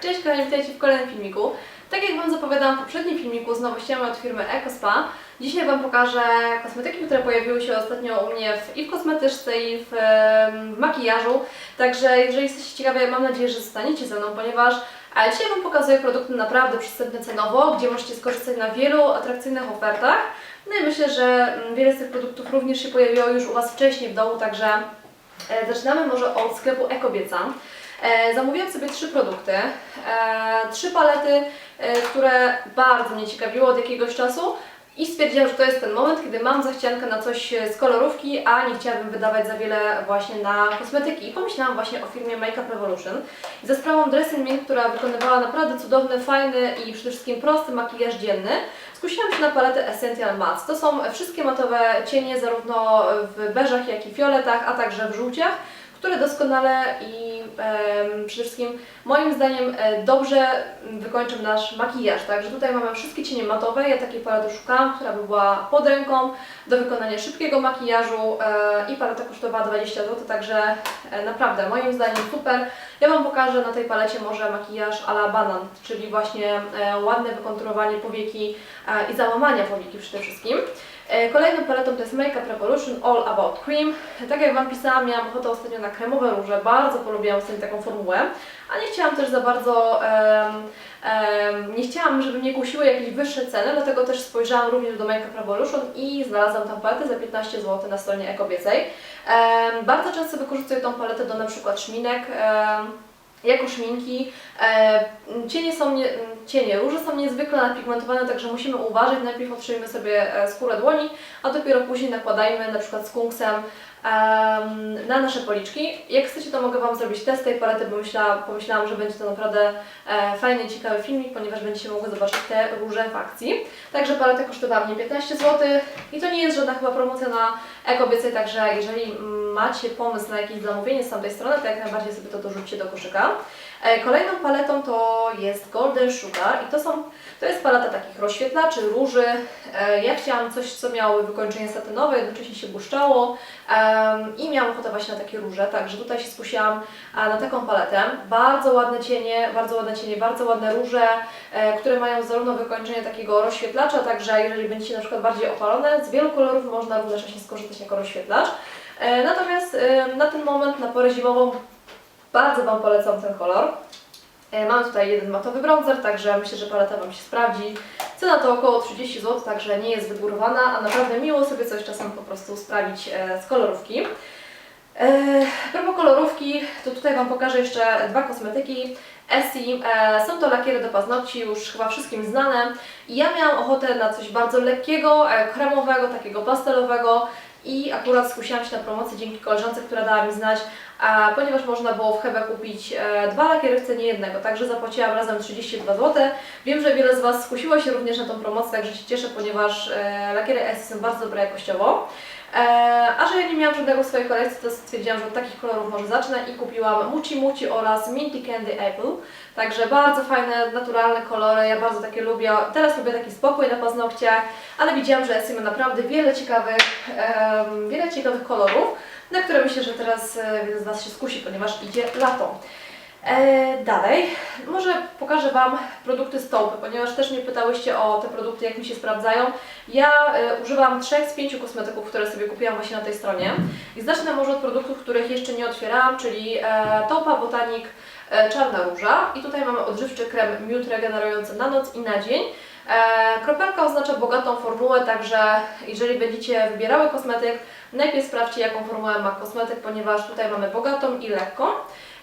Cześć kochani, witajcie w kolejnym filmiku. Tak jak Wam zapowiadałam w poprzednim filmiku z nowościami od firmy EcoSpa, dzisiaj Wam pokażę kosmetyki, które pojawiły się ostatnio u mnie w, i w kosmetyczce i w, w makijażu. Także jeżeli jesteście ciekawi, mam nadzieję, że zostaniecie ze mną, ponieważ a dzisiaj Wam pokazuję produkty naprawdę przystępne cenowo, gdzie możecie skorzystać na wielu atrakcyjnych ofertach. No i myślę, że mm, wiele z tych produktów również się pojawiło już u Was wcześniej w domu, także e, zaczynamy może od sklepu Ekobieca. E, zamówiłam sobie trzy produkty, e, trzy palety, e, które bardzo mnie ciekawiły od jakiegoś czasu i stwierdziłam, że to jest ten moment, kiedy mam zachciankę na coś z kolorówki, a nie chciałabym wydawać za wiele właśnie na kosmetyki. I pomyślałam właśnie o firmie Makeup Revolution. I za sprawą Dressing Mint, która wykonywała naprawdę cudowny, fajny i przede wszystkim prosty makijaż dzienny, skusiłam się na paletę Essential Matte. To są wszystkie matowe cienie zarówno w beżach, jak i fioletach, a także w żółciach które doskonale i em, przede wszystkim moim zdaniem e, dobrze wykończą nasz makijaż. Także tutaj mamy wszystkie cienie matowe. Ja takiej palety szukałam, która by była pod ręką do wykonania szybkiego makijażu e, i paleta kosztowała 20 zł, także e, naprawdę moim zdaniem super. Ja Wam pokażę na tej palecie może makijaż a la banan, czyli właśnie e, ładne wykonturowanie powieki e, i załamania powieki przede wszystkim. E, Kolejną paletą to jest Makeup Revolution All About Cream. Tak jak Wam pisałam, miałam ochotę ostatnio na kremowe róże, bardzo polubiłam sobie taką formułę, a nie chciałam też za bardzo, em, em, nie chciałam, żeby mnie kusiły jakieś wyższe ceny, dlatego też spojrzałam również do Makeup Revolution i znalazłam tą paletę za 15 zł na stronie Ekobiecej. Em, Bardzo często wykorzystuję tą paletę do na przykład szminek, em, jako szminki. Cienie są nie, cienie, róże są niezwykle napigmentowane, także musimy uważać. Najpierw otrzyjmy sobie e, skórę dłoni, a dopiero później nakładajmy na przykład z na nasze policzki. Jak chcecie, to mogę Wam zrobić test tej palety, bo myślałam, pomyślałam, że będzie to naprawdę e, fajny ciekawy filmik, ponieważ będziecie mogły zobaczyć te róże w akcji. Także paleta kosztowała mnie 15 zł i to nie jest żadna chyba promocja na Ekobiecej, także jeżeli macie pomysł na jakieś zamówienie z tamtej strony, to jak najbardziej sobie to dorzućcie do koszyka. E, Kolejną paletą to jest Golden Sugar i to są, to jest paleta takich rozświetlaczy, róży. E, Ja chciałam coś, co miało wykończenie satynowe, jednocześnie się błyszczało i miałam ochotę właśnie na takie róże, także tutaj się skusiłam na taką paletę. Bardzo ładne cienie, bardzo ładne cienie, bardzo ładne róże, e, które mają zarówno wykończenie takiego rozświetlacza, także jeżeli będziecie na przykład bardziej opalone, z wielu kolorów można również właśnie skorzystać jako rozświetlacz. Natomiast na ten moment, na porę zimową, bardzo Wam polecam ten kolor. E, Mam tutaj jeden matowy bronzer, także myślę, że paleta Wam się sprawdzi. Cena to około 30 zł, także nie jest wygórowana, a naprawdę miło sobie coś czasem po prostu sprawić e, z kolorówki. E, propos kolorówki, to tutaj Wam pokażę jeszcze dwa kosmetyki. Essie, są to lakiery do paznokci, już chyba wszystkim znane. I ja miałam ochotę na coś bardzo lekkiego, kremowego, takiego pastelowego i akurat skusiłam się na promocję dzięki koleżance, która dała mi znać, a ponieważ można było w Hebe kupić e, dwa lakiery w cenie jednego, także zapłaciłam razem 32 zł. Wiem, że wiele z Was skusiło się również na tą promocję, także się cieszę, ponieważ e, lakiery Essie są bardzo dobre jakościowo. E, a że ja nie miałam żadnego w swojej kolekcji, to stwierdziłam, że od takich kolorów może zacznę i kupiłam Muci Muci oraz Minty Candy Apple. Także bardzo fajne, naturalne kolory, ja bardzo takie lubię. Teraz lubię taki spokój na paznokciach, ale widziałam, że Essie ma naprawdę wiele ciekawych, wiele ciekawych kolorów, na które myślę, że teraz e, wiele z Was się skusi, ponieważ idzie lato. E, dalej, może pokażę Wam produkty z Taupy, ponieważ też mnie pytałyście o te produkty, jak mi się sprawdzają. Ja e, używam trzech z pięciu kosmetyków, które sobie kupiłam właśnie na tej stronie. I zacznę może od produktów, których jeszcze nie otwierałam, czyli e, e, Czarna Róża. I tutaj mamy odżywczy krem miód regenerujący na noc i na dzień. E, kropelka oznacza bogatą formułę, także jeżeli będziecie wybierały kosmetyk, najpierw sprawdźcie jaką formułę ma kosmetyk, ponieważ tutaj mamy bogatą i lekką.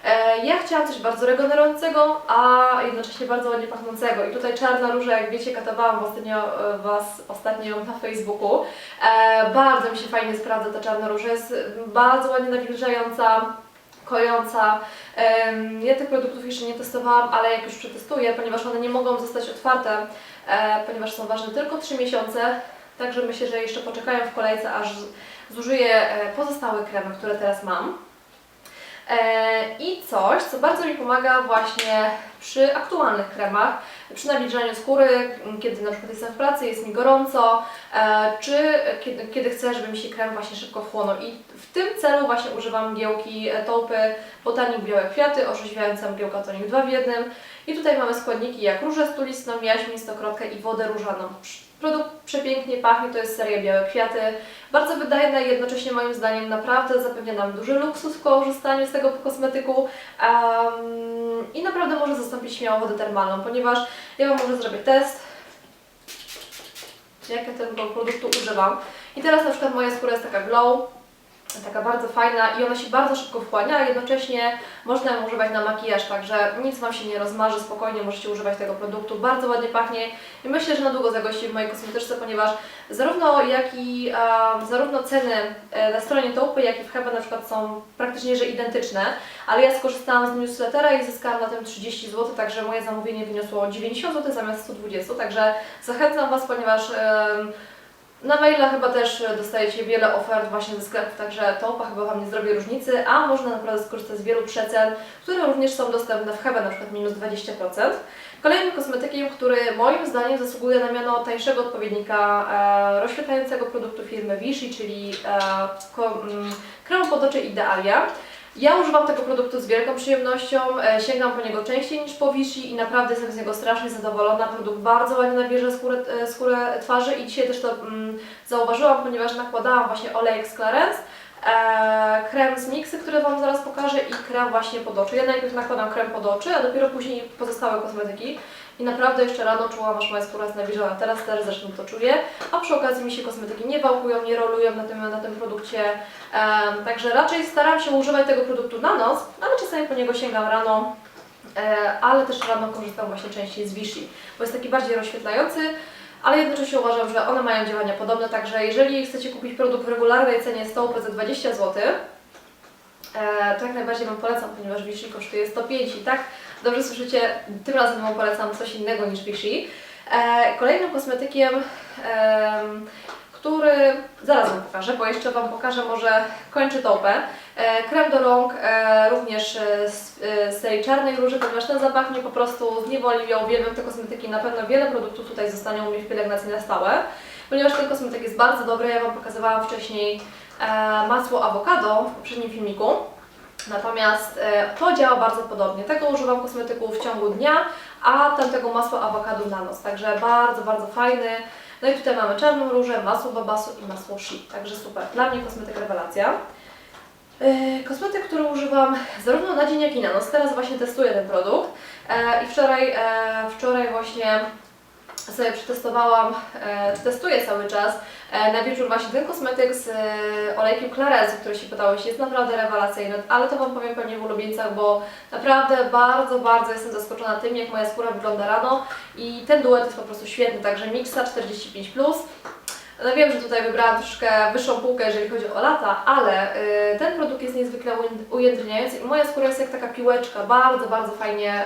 E, Ja chciałam coś bardzo regenerującego, a jednocześnie bardzo ładnie pachnącego. I tutaj czarna róża, jak wiecie, katowałam ostatnio e, Was ostatnio na Facebooku. Bardzo mi się fajnie sprawdza ta czarna róża, jest bardzo ładnie nawilżająca, kojąca. Ja tych produktów jeszcze nie testowałam, ale jak już przetestuję, ponieważ one nie mogą zostać otwarte, e, ponieważ są ważne tylko 3 miesiące, także myślę, że jeszcze poczekają w kolejce, aż zużyję e, pozostałe kremy, które teraz mam. E, I coś, co bardzo mi pomaga właśnie przy aktualnych kremach, przy nawilżaniu skóry, kiedy na przykład jestem w pracy, jest mi gorąco, e, czy kiedy, kiedy chcę, żeby mi się krem właśnie szybko wchłonął. I w tym celu właśnie używam mgiełki e, Taupy Botanik Białe Kwiaty, orzeźwiająca mgiełka tonik 2 w jednym. I tutaj mamy składniki jak różę stulistną, jaśmin, stokrotkę i wodę różaną. Produkt przepięknie pachnie, to jest seria Białe Kwiaty. Bardzo wydajna i jednocześnie moim zdaniem naprawdę zapewnia nam duży luksus w korzystaniu z tego kosmetyku um, i naprawdę może zastąpić śmiało wodę termalną, ponieważ ja Wam może zrobię test, jak ja tego produktu używam. I teraz na przykład moja skóra jest taka glow, taka bardzo fajna i ona się bardzo szybko wchłania, a jednocześnie można ją używać na makijaż, także nic Wam się nie rozmarzy, spokojnie możecie używać tego produktu, bardzo ładnie pachnie i myślę, że na długo zagości w mojej kosmetyczce, ponieważ zarówno jak i zarówno ceny e, na stronie Taupy, jak i w Hebe na przykład są praktycznie że identyczne, ale ja skorzystałam z newslettera i zyskałam na tym 30 zł, także moje zamówienie wyniosło 90 zł zamiast 120, także zachęcam Was, ponieważ na maila chyba też dostajecie wiele ofert właśnie ze sklepów, także Taupa chyba Wam nie zrobi różnicy, a można naprawdę skorzystać z wielu przecen, które również są dostępne w Hebe, na przykład minus 20%. Kolejnym kosmetykiem, który moim zdaniem zasługuje na miano tańszego odpowiednika e, rozświetlającego produktu firmy Vichy, czyli e, mm, kremu pod oczy Idealia. Ja używam tego produktu z wielką przyjemnością, e, sięgam po niego częściej niż po Vichy i naprawdę jestem z niego strasznie zadowolona. Produkt bardzo ładnie nawilża skórę, e, skórę twarzy i dzisiaj też to mm, zauważyłam, ponieważ nakładałam właśnie olejek z Clarence, e, krem z Mixy, który Wam zaraz pokażę i krem właśnie pod oczy. Ja najpierw nakładam krem pod oczy, a dopiero później pozostałe kosmetyki. I naprawdę jeszcze rano czułam, aż moja skóra jest nawilżona. Teraz też zresztą to czuję. A przy okazji mi się kosmetyki nie wałkują, nie rolują na tym, na tym produkcie. Em, także raczej staram się używać tego produktu na noc, ale czasami po niego sięgam rano. E, ale też rano korzystam właśnie częściej z Vichy, bo jest taki bardziej rozświetlający, ale jednocześnie uważam, że one mają działania podobne, także jeżeli chcecie kupić produkt w regularnej cenie Stołpy za 20 zł, e, to jak najbardziej Wam polecam, ponieważ Vichy kosztuje 105 i tak dobrze słyszycie, tym razem Wam polecam coś innego niż Vichy. E, kolejnym kosmetykiem, em, który zaraz Wam pokażę, bo jeszcze Wam pokażę może kończy topę. E, krem do rąk e, również e, z, e, z serii czarnej róży, ponieważ ten zapach mnie po prostu zniewolił, ja uwielbiam te kosmetyki, na pewno wiele produktów tutaj zostanie u mnie w pielęgnacji na stałe, ponieważ ten kosmetyk jest bardzo dobry, ja Wam pokazywałam wcześniej e, masło awokado w poprzednim filmiku. Natomiast e, to działa bardzo podobnie. Tego używam kosmetyku w ciągu dnia, a tamtego masła awokado na noc. Także bardzo, bardzo fajny. No i tutaj mamy czarną różę, masło babasu i masło shi. Także super. Dla mnie kosmetyk rewelacja. E, Kosmetyk, który używam zarówno na dzień, jak i na noc. Teraz właśnie testuję ten produkt. E, I wczoraj, wczoraj właśnie sobie przetestowałam, testuję cały czas na wieczór właśnie ten kosmetyk z e, olejkiem Clarence'u, który się pytałeś, jest naprawdę rewelacyjny, ale to Wam powiem pewnie w ulubieńcach, bo naprawdę bardzo, bardzo jestem zaskoczona tym, jak moja skóra wygląda rano i ten duet jest po prostu świetny, także Mixa 45+. No wiem, że tutaj wybrałam troszkę wyższą półkę, jeżeli chodzi o lata, ale y, ten produkt jest niezwykle ujęd- ujędrniający moja skóra jest jak taka piłeczka, bardzo, bardzo fajnie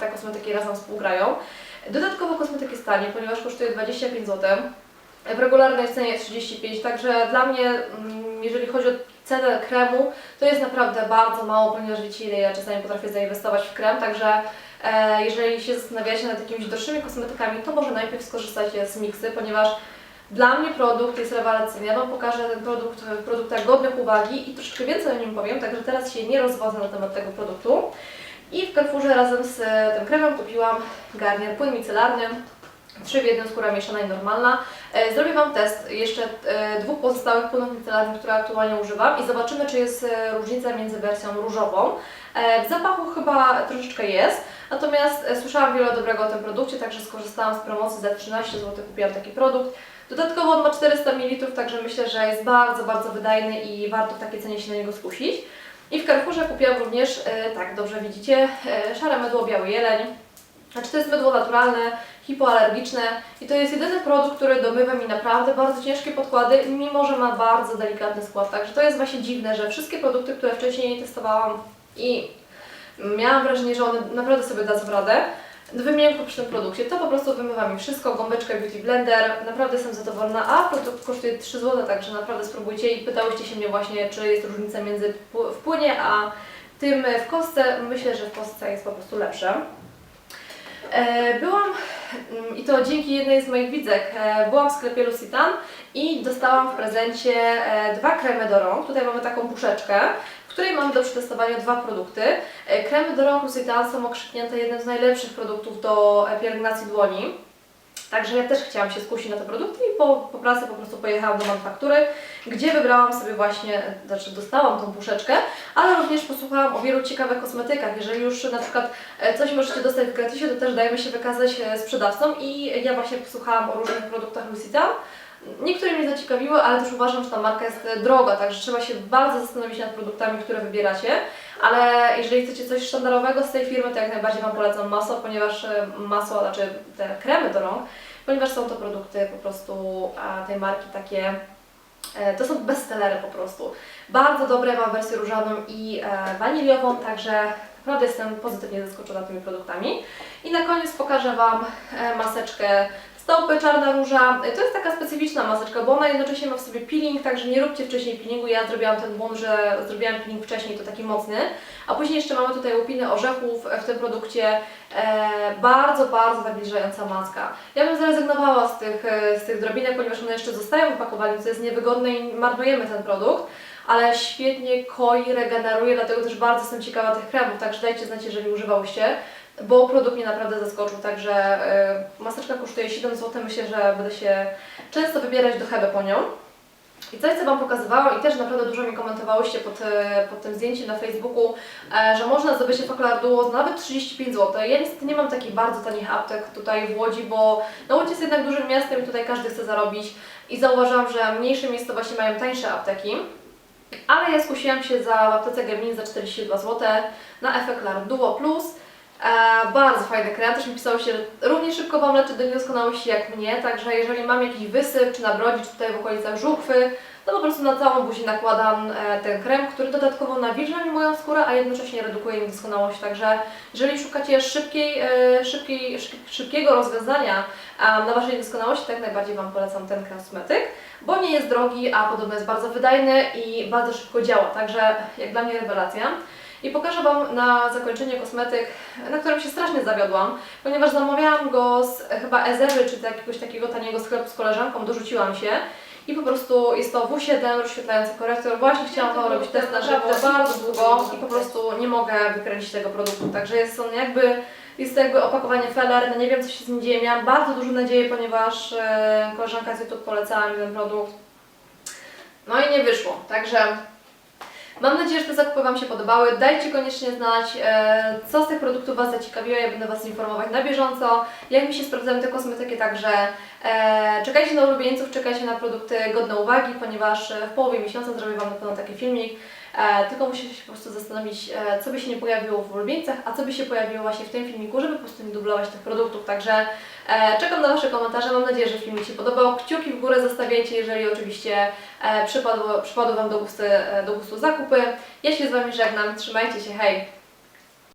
te kosmetyki razem współgrają. Dodatkowo kosmetyk jest tani, ponieważ kosztuje 25 zł. W regularnej cenie jest 35, także dla mnie, mm, jeżeli chodzi o cenę kremu, to jest naprawdę bardzo mało, ponieważ wiecie ile ja czasami potrafię zainwestować w krem, także e, jeżeli się zastanawiacie nad jakimiś droższymi kosmetykami, to może najpierw skorzystajcie z Mixy, ponieważ dla mnie produkt jest rewelacyjny. Ja Wam pokażę ten produkt w produktach godnych uwagi i troszeczkę więcej o nim powiem, także teraz się nie rozwodzę na temat tego produktu. I w Carrefourze razem z e, tym kremem kupiłam garnier płyn micelarny, 3 w 1 skóra mieszana i normalna. E, Zrobię Wam test jeszcze e, dwóch pozostałych płynów micelarnych, które aktualnie używam i zobaczymy, czy jest e, różnica między wersją różową. W zapachu chyba troszeczkę jest, natomiast słyszałam wiele dobrego o tym produkcie, także skorzystałam z promocji za 13 zł, kupiłam taki produkt. Dodatkowo on ma 400 ml, także myślę, że jest bardzo, bardzo wydajny i warto w takiej cenie się na niego skusić. I w Carrefourze kupiłam również, tak dobrze widzicie, szare mydło biały jeleń. Znaczy to jest mydło naturalne, hipoalergiczne i to jest jedyny produkt, który domywa mi naprawdę bardzo ciężkie podkłady, mimo że ma bardzo delikatny skład. Także to jest właśnie dziwne, że wszystkie produkty, które wcześniej testowałam i miałam wrażenie, że one naprawdę sobie dadzą radę, wymienię przy tym produkcie. To po prostu wymywa mi wszystko, gąbeczka Beauty Blender, naprawdę jestem zadowolona, a produkt kosztuje 3 zł, także naprawdę spróbujcie i pytałyście się mnie właśnie, czy jest różnica między pł- w płynie a tym w kostce, myślę, że w kostce jest po prostu lepsze. E, Byłam, i to dzięki jednej z moich widzek, e, byłam w sklepie Lucitan i dostałam w prezencie e, dwa kremy do rąk. Tutaj mamy taką puszeczkę, w której mamy do przetestowania dwa produkty. E, Kremy do rąk Lucitan są okrzyknięte jednym z najlepszych produktów do pielęgnacji dłoni. Także ja też chciałam się skusić na te produkty i po, po pracy po prostu pojechałam do manufaktury, gdzie wybrałam sobie właśnie, znaczy dostałam tą puszeczkę, ale również posłuchałam o wielu ciekawych kosmetykach. Jeżeli już na przykład e, coś możecie dostać w gratisie, to też dajemy się wykazać e, sprzedawcom i ja właśnie posłuchałam o różnych produktach Lucida. Niektóre mnie zaciekawiły, ale też uważam, że ta marka jest e, droga, także trzeba się bardzo zastanowić nad produktami, które wybieracie. Ale jeżeli chcecie coś sztandarowego z tej firmy, to jak najbardziej Wam polecam masło, ponieważ e, masło, znaczy te kremy do rąk, ponieważ są to produkty po prostu tej marki takie, e, to są bestsellery po prostu. Bardzo dobre, mam wersję różaną i waniliową, także naprawdę jestem pozytywnie zaskoczona tymi produktami. I na koniec pokażę Wam maseczkę Stopy Czarna Róża. To jest taka specyficzna maseczka, bo ona jednocześnie ma w sobie peeling, także nie róbcie wcześniej peelingu. Ja zrobiłam ten błąd, że zrobiłam peeling wcześniej, to taki mocny. A później jeszcze mamy tutaj łupiny orzechów w tym produkcie. E, bardzo, bardzo nawilżająca maska. Ja bym zrezygnowała z tych, e, z tych drobinek, ponieważ one jeszcze zostają w opakowaniu, co jest niewygodne i marnujemy ten produkt. Ale świetnie koi, regeneruje, dlatego też bardzo jestem ciekawa tych kremów, także dajcie znać, jeżeli używałyście bo produkt mnie naprawdę zaskoczył, także y, maseczka kosztuje 7 zł, myślę, że będę się często wybierać do Hebe po nią. I coś, co Wam pokazywałam i też naprawdę dużo mi komentowałyście pod, e, pod tym zdjęciem na Facebooku, e, że można zdobyć Epoclar Duo za nawet 35 zł. Ja niestety nie mam takich bardzo tanich aptek tutaj w Łodzi, bo no Łódź jest jednak dużym miastem i tutaj każdy chce zarobić i zauważyłam, że mniejsze miejscowości mają tańsze apteki. Ale ja skusiłam się za w aptece za 42 zł na Effeclar Duo Plus. E, bardzo fajny krem, też mi pisało się, że równie szybko Wam leczy do niedoskonałości jak mnie, także jeżeli mam jakiś wysyp, czy na brodzi, czy tutaj w okolicach żuchwy, to po prostu na całą buzię nakładam e, ten krem, który dodatkowo nawilża mi moją skórę, a jednocześnie redukuje niedoskonałość, także jeżeli szukacie szybkiej, e, szybkiej, szyb, szybkiego rozwiązania na Waszej niedoskonałości, tak najbardziej Wam polecam ten kosmetyk, bo nie jest drogi, a podobno jest bardzo wydajny i bardzo szybko działa, także jak dla mnie rewelacja. I pokażę Wam na zakończenie kosmetyk, na którym się strasznie zawiodłam, ponieważ zamawiałam go z chyba Ezery, czy z jakiegoś takiego taniego sklepu z koleżanką, dorzuciłam się. I po prostu jest to W7 rozświetlający korektor. Właśnie chciałam Wam robić test na żywot bardzo długo i po prostu nie mogę wykręcić tego produktu. Także jest on jakby, jest to jakby opakowanie Feller, nie wiem co się z nim dzieje. Miałam bardzo duże nadzieje, ponieważ e, koleżanka z YouTube polecała mi ten produkt. No i nie wyszło, także Mam nadzieję, że te zakupy Wam się podobały. Dajcie koniecznie znać, e, co z tych produktów Was zaciekawiło. Ja będę Was informować na bieżąco, jak mi się sprawdzają te kosmetyki, także e, czekajcie na ulubieńców, czekajcie na produkty godne uwagi, ponieważ e, w połowie miesiąca zrobię Wam na pewno taki filmik. E, tylko musicie się po prostu zastanowić, e, co by się nie pojawiło w ulubieńcach, a co by się pojawiło właśnie w tym filmiku, żeby po prostu nie dublować tych produktów. Także e, czekam na Wasze komentarze. Mam nadzieję, że filmik się podobał. Kciuki w górę zostawiajcie, jeżeli oczywiście przypadło, przypadły Wam do gustu, do gustu zakupy. Ja się z Wami żegnam. Trzymajcie się. Hej!